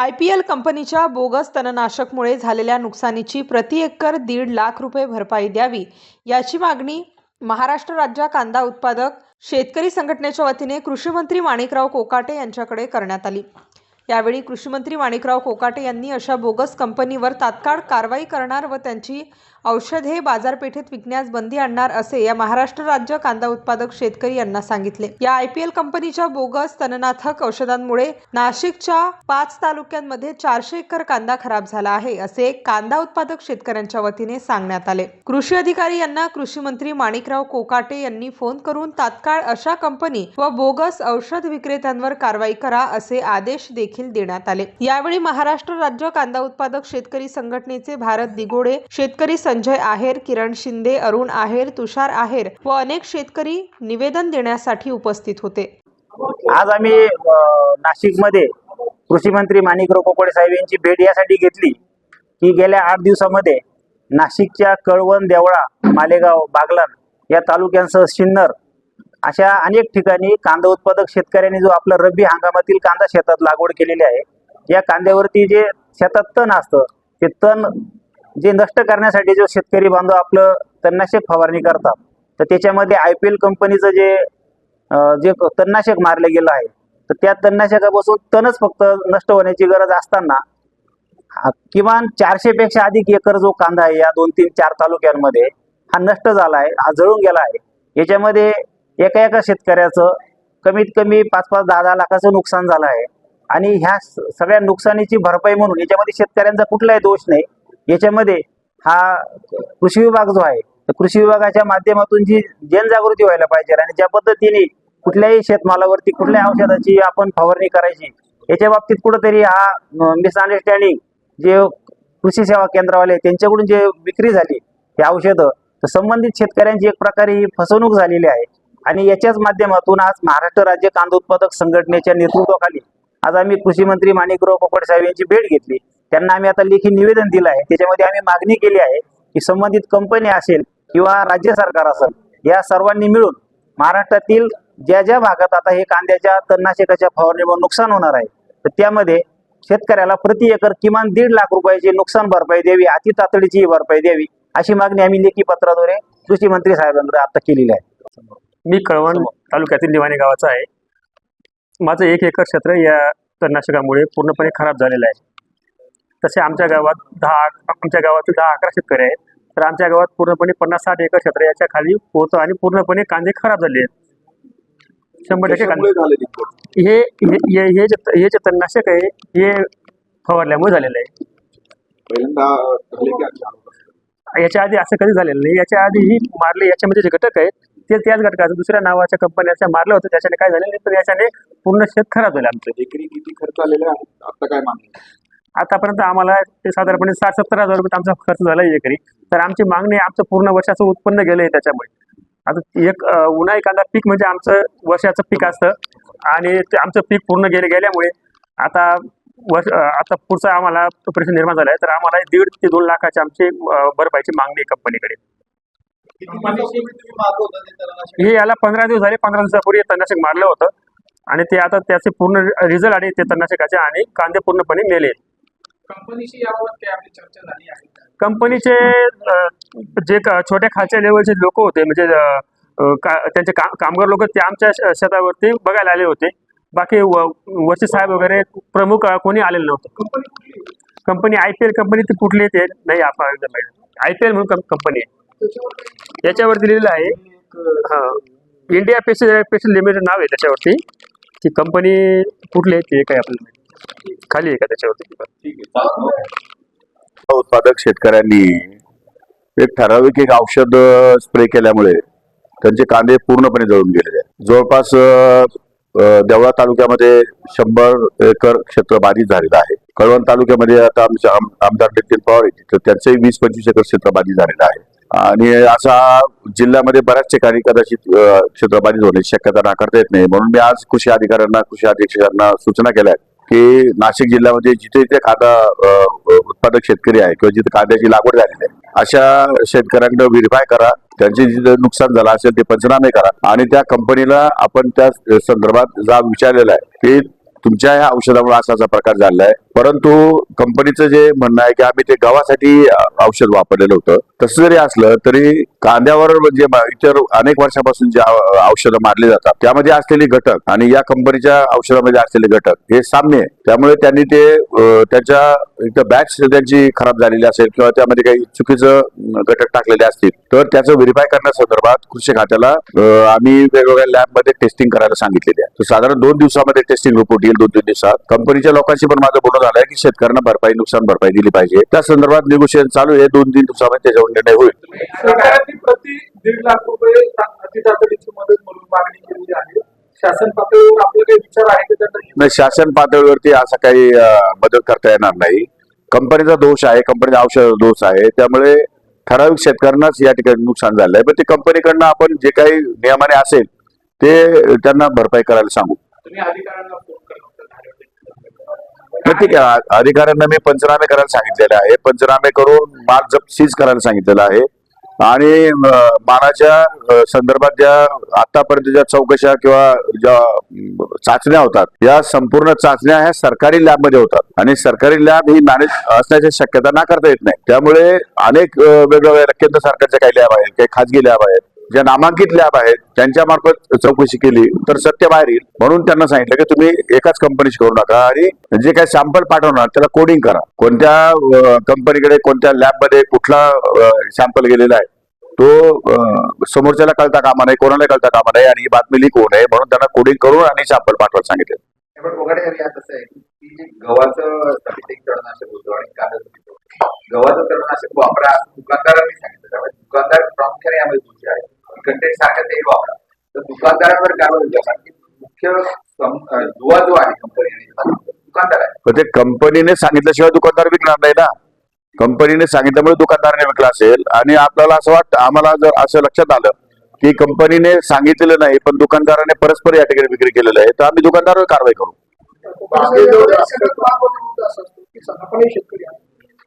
I P L कंपनीच्या bogus तणनाशकमुळे झालेल्या नुकसानीची प्रति एकर दीड लाख रुपये भरपाई द्यावी याची मागणी महाराष्ट्र राज्य कांदा उत्पादक शेतकरी संघटनेच्या वतीने कृषीमंत्री माणिकराव कोकाटे यांच्याकडे करण्यात आली. यावेळी कृषीमंत्री माणिकराव कोकाटे यांनी अशा बोगस कंपनीवर तात्काळ कारवाई करणार व त्यांची औषधे बाजारपेठेत विकण्यास बंदी आणणार असे या महाराष्ट्र राज्य कांदा उत्पादक शेतकरी यांना सांगितले. या आय पी एल कंपनीच्या बोगस तणनाथक औषधांमुळे नाशिकच्या पाच तालुक्यांमध्ये चारशे एकर कांदा खराब झाला आहे असे कांदा उत्पादक शेतकऱ्यांच्या वतीने सांगण्यात आले. कृषी अधिकारी यांना कृषी मंत्री माणिकराव कोकाटे यांनी फोन करून तात्काळ अशा कंपनी व बोगस औषध विक्रेत्यांवर कारवाई करा असे आदेश देखील देण्यात आले. यावेळी महाराष्ट्र राज्य कांदा उत्पादक शेतकरी संघटनेचे भारत दिगोडे शेतकरी संजय आहेर किरण शिंदे अरुण आहेर तुषार आहेर व अनेक शेतकरी निवेदन देण्यासाठी उपस्थित होते. आज आम्ही नाशिक नाशिकमध्ये कृषी मंत्री माणिकराव कोकोडे साहेब यांची भेट यासाठी घेतली की गेल्या आठ दिवसामध्ये नाशिकच्या कळवण देवळा मालेगाव बागलाण या तालुक्यांसह सिन्नर अशा अनेक ठिकाणी कांदा उत्पादक शेतकऱ्यांनी जो आपला रब्बी हंगामातील कांदा शेतात लागवड केलेली आहे या कांद्यावरती जे शेतात तण असतं ते तण जे नष्ट करण्यासाठी जो शेतकरी बांधव आपलं तणनाशक फवारणी करतात तर त्याच्यामध्ये आय पी एल कंपनीचं जे जे तणनाशक मारलं गेलं आहे तर त्या तणनाशकापासून तणच फक्त नष्ट होण्याची गरज असताना किमान चारशे पेक्षा अधिक एकर जो कांदा आहे या दोन तीन चार तालुक्यांमध्ये हा नष्ट झाला आहे हा जळून गेला आहे. याच्यामध्ये एका एका शेतकऱ्याचं कमीत कमी पाच पाच दहा दहा लाखाचं नुकसान झालं आहे. आणि ह्या स- सगळ्या नुकसानीची भरपाई म्हणून याच्यामध्ये शेतकऱ्यांचा कुठलाही दोष नाही. याच्यामध्ये हा कृषी विभाग जो आहे तर कृषी विभागाच्या माध्यमातून जी जनजागृती व्हायला पाहिजे आणि ज्या पद्धतीने कुठल्याही शेतमालावरती कुठल्याही औषधाची आपण फवारणी करायची याच्या बाबतीत कुठंतरी हा मिसअंडरस्टँडिंग जे कृषी सेवा केंद्रवाले त्यांच्याकडून जे विक्री झाली हे औषधं तर संबंधित शेतकऱ्यांची एक प्रकारे ही फसवणूक झालेली आहे. आणि याच्याच माध्यमातून आज महाराष्ट्र राज्य कांदा उत्पादक संघटनेच्या नेतृत्वाखाली आज आम्ही कृषी मंत्री माणिकराव पोपट साहेब यांची भेट घेतली. त्यांना आम्ही आता लेखी निवेदन दिलं आहे. त्याच्यामध्ये आम्ही मागणी केली आहे की संबंधित कंपनी असेल किंवा राज्य सरकार असेल या सर्वांनी मिळून महाराष्ट्रातील ज्या ज्या भागात आता हे कांद्याच्या तणनाशकाच्या फवारणीमुळे नुकसान होणार आहे तर त्यामध्ये शेतकऱ्याला प्रति एकर किमान दीड लाख रुपयाची नुकसान भरपाई द्यावी अति तातडीची भरपाई द्यावी अशी मागणी आम्ही लेखी पत्राद्वारे कृषी मंत्री साहेबांकडे आता केलेली आहे. मी कळवण तालुक्यातील निवाणी गावाचा आहे. माझं एक एकर क्षेत्र या तणनाशकामुळे पूर्णपणे खराब झालेलं आहे. तसे आमच्या गावात दहा आमच्या गावातील दहा अकरा शेतकरी आहेत. तर आमच्या गावात पूर्णपणे पन्नास साठ एकर क्षेत्र याच्या खाली होतं आणि पूर्णपणे कांदे खराब झाले आहेत. शंभर टक्के कांदे? हे हे- हे हे जे तणनाशक आहे हे फवारल्यामुळे झालेलं आहे? याच्या आधी असं कधी झालेलं नाही. याच्या आधी ही मारले याच्यामध्ये जे घटक आहेत ते त्याच घटकाचं दुसऱ्या नावाच्या कंपन्याच्या मारलं होतं. त्याच्याने काय झालं नाही पण याच्याने पूर्ण शेत खराब झालं आमचं. एकरी किती खर्च आलेला आहे? आता काय मागणी? आतापर्यंत आम्हाला ते साधारणपणे साठ सत्तर हजार रुपये आमचा खर्च झाला आहे एकरी. तर आमची मागणी आमचं पूर्ण वर्षाचं उत्पन्न गेलं आहे त्याच्यामुळे. आता एक अं, उन्हाळी कांदा पीक म्हणजे आमचं वर्षाचं पीक असतं. आणि ते आमचं पीक पूर्ण गेले गेल्यामुळे आता वर्ष आता पुढचा आम्हाला प्रश्न निर्माण झाला आहे. तर आम्हाला दीड ते दोन लाखाची आमची भरपाईची मागणी आहे कंपनीकडे. हे याला पंधरा दिवस झाले पंधरा दिवसापूर्वी तणनाशक मारलं होतं. आणि ते आता त्याचे पूर्ण रिझल्ट आले ते तणनाशकाचे आणि कांदे पूर्णपणे मेले. कंपनीशी याबाबत काही आपली चर्चा झाली आहे का? कंपनीचे अं, जे क- छोट्या खालच्या लेवलचे लोक होते म्हणजे अं, अं, का- त्यांचे का- कामगार लोक ते आमच्या श- शेतावरती बघायला आले होते. बाकी व- वरचे साहेब वगैरे प्रमुख अं, कोणी आलेलं नव्हतं. कंपनी कुठली company I P L company ती कुठली आहे ते नाही आपण आय पी एल म्हणून कंपनी आहे. त्याच्यावर काही याच्यावर दिलेलं आहे हा. इंडिया पेस्ट लिमिटेड नाव आहे त्याच्यावरती. ती कंपनी कुठली आहे ते काय आपल्याला माहीत नाही. खाली आहे का त्याच्यावरती? उत्पादक शेतकऱ्यांनी एक ठराविक एक औषध स्प्रे केल्यामुळे त्यांचे कांदे पूर्णपणे जळून गेलेले आहेत. जवळपास देवळा तालुक्यामध्ये शंभर एकर क्षेत्र बाधित झालेलं आहे. कळवण तालुक्यामध्ये आता आमचे आम- आमदार नितीन पवार आहेत, तर त्यांचंही वीस पंचवीस एकर क्षेत्र बाधित झालेलं आहे. आणि असा जिल्ह्यामध्ये बऱ्याच ठिकाणी कदाचित क्षेत्र बाधित होण्याची शक्यता नाकारता येत नाही. म्हणून मी आज कृषी अधिकाऱ्यांना कृषी अधीक्षकांना सूचना केल्या आहेत. की नाशिक जिल्ह्यामध्ये जिथे जिथे कांदा उत्पादक शेतकरी आहे किंवा जिथे कांद्याची लागवड झालेली आहे अशा शेतकऱ्यांकडे व्हेरीफाय करा त्यांचे जिथे नुकसान झालं असेल ते पंचनामे करा आणि त्या कंपनीला आपण त्या संदर्भात जाब विचारलेला आहे की तुमच्या ह्या औषधामुळे असा असा प्रकार झालेला आहे. परंतु कंपनीचं जे म्हणणं आहे की आम्ही ते गव्हासाठी औषध वापरलेलं होतं. तसं जरी असलं तरी कांद्यावर म्हणजे जे इतर अनेक वर्षापासून जे औषधं मारली जातात त्यामध्ये असलेले घटक आणि या कंपनीच्या औषधामध्ये असलेले घटक हे साम्य आहे. त्यामुळे त्यांनी ते त्याच्या इथं बॅच त्यांची खराब झालेली असेल किंवा त्यामध्ये काही चुकीचं घटक टाकलेले असतील तर त्याचं व्हेरीफाय करण्यासंदर्भात कृषी खात्याला आम्ही वेगवेगळ्या लॅबमध्ये टेस्टिंग करायला सांगितलेली आहे. तर साधारण दोन दिवसामध्ये टेस्टिंग रिपोर्ट येईल दोन तीन दिवसात. कंपनीच्या लोकांशी पण माझं बोलणं झालंय की शेतकऱ्यांना भरपाई नुकसान भरपाई दिली पाहिजे. त्या संदर्भात निगोशिएशन चालू आहे. दोन तीन दिवसामध्ये त्याच्यावर निर्णय होईल. प्रति दीड लाख रुपये मदत म्हणून मागणी केलेली आहे. शासन पातळीवर आपले काही विचार आहे का त्यांना? नाही शासन पातळीवरती असं काही मदत करता येणार नाही. कंपनीचा दोष आहे कंपनीचा औषध दोष आहे. त्यामुळे ठराविक शेतकऱ्यांनाच या ठिकाणी नुकसान झालं आहे पण ते कंपनीकडनं आपण जे काही नियमाने असेल ते त्यांना भरपाई करायला सांगू तुम्ही अधिकाऱ्यांना फोन केला होता मग ठीक आहे अधिकाऱ्यांना मी पंचनामे करायला सांगितलेले आहे. पंचनामे करून माल जप्त सीज करायला सांगितलेलं आहे. आणि मालाच्या संदर्भात ज्या आतापर्यंत ज्या चौकशा किंवा ज्या चाचण्या होतात या संपूर्ण चाचण्या ह्या सरकारी लॅबमध्ये होतात. आणि सरकारी लॅब ही मॅनेज असण्याची शक्यता नाकारता येत नाही. त्यामुळे अनेक वेगवेगळ्या केंद्र सरकारच्या काही लॅब आहेत काही खाजगी लॅब आहेत. ज्या नामांकित लॅब आहेत त्यांच्या मार्फत चौकशी केली तर सत्य बाहेर येईल. म्हणून त्यांना सांगितलं की तुम्ही एकाच कंपनीशी करू नका आणि जे काही सॅम्पल पाठवणार त्याला कोडिंग करा. कोणत्या कंपनीकडे कोणत्या लॅबमध्ये कुठला सॅम्पल गेलेला आहे तो समोरच्याला कळता कामा नाही कोणाला कळता कामा नाही आणि ही बातमी लीक होऊ नये म्हणून त्यांना कोडिंग करून आणि सॅम्पल पाठवायला सांगितलं. गव्हाचं तणनाशक गव्हाचं वापरा दुकानदारांनी सांगितलं. त्यामुळे दुकानदार प्रामुख्याने यामध्ये दोषी आहे कंटेंट सारखं तेही वापरा. तर दुकानदारांवर कारवाई होईल? कारण की मुख्य दुवा जो आहे कंपनी दुकानदार आहे. ते कंपनीने सांगितल्याशिवाय दुकानदार विकणार नाही ना. कंपनीने सांगितल्यामुळे दुकानदाराने विकला असेल. आणि आपल्याला असं वाटतं आम्हाला जर असं लक्षात आलं की कंपनीने सांगितलेलं नाही पण दुकानदाराने परस्पर या ठिकाणी विक्री केलेलं आहे तर आम्ही दुकानदारावर कारवाई करू.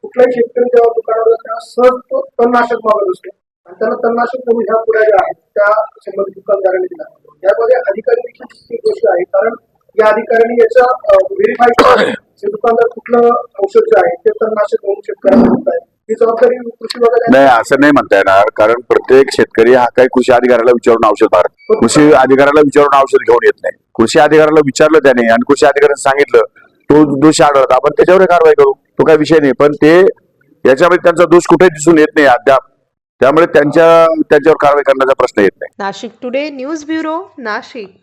कुठलाही शेतकरी जेव्हा दुकानावर सहज तो तणनाशक मागत असतो. त्यांना तणनाशक म्हणून ह्या पुढ्या ज्या आहेत त्या संबंधित दुकानदारांनी दिला. यामध्ये अधिकारी देखील गोष्ट आहे कारण या अधिकाऱ्यांनी याचा व्हेरीफाय जे दुकानदार कुठलं औषध जे आहे ते तणनाशक म्हणून शेतकऱ्यांना देत आहे ही जबाबदारी कृषी विभागाने नाही असं नाही म्हणता येणार कारण प्रत्येक शेतकरी हा काही कृषी अधिकाऱ्याला विचारून औषध मारत कृषी अधिकाऱ्याला विचारून औषध घेऊन येत नाही. कृषी अधिकाऱ्याला विचारलं त्याने आणि कृषी अधिकाऱ्याने सांगितलं तो दोष आढळत आपण त्याच्यावर कारवाई करू. तो काही विषय नाही पण ते याच्यामध्ये त्यांचा दोष कुठे दिसून येत नाही अद्याप. त्यामुळे त्यांच्या त्यांच्यावर कारवाई करण्याचा प्रश्न येत नाही. Nashik today news bureau Nashik.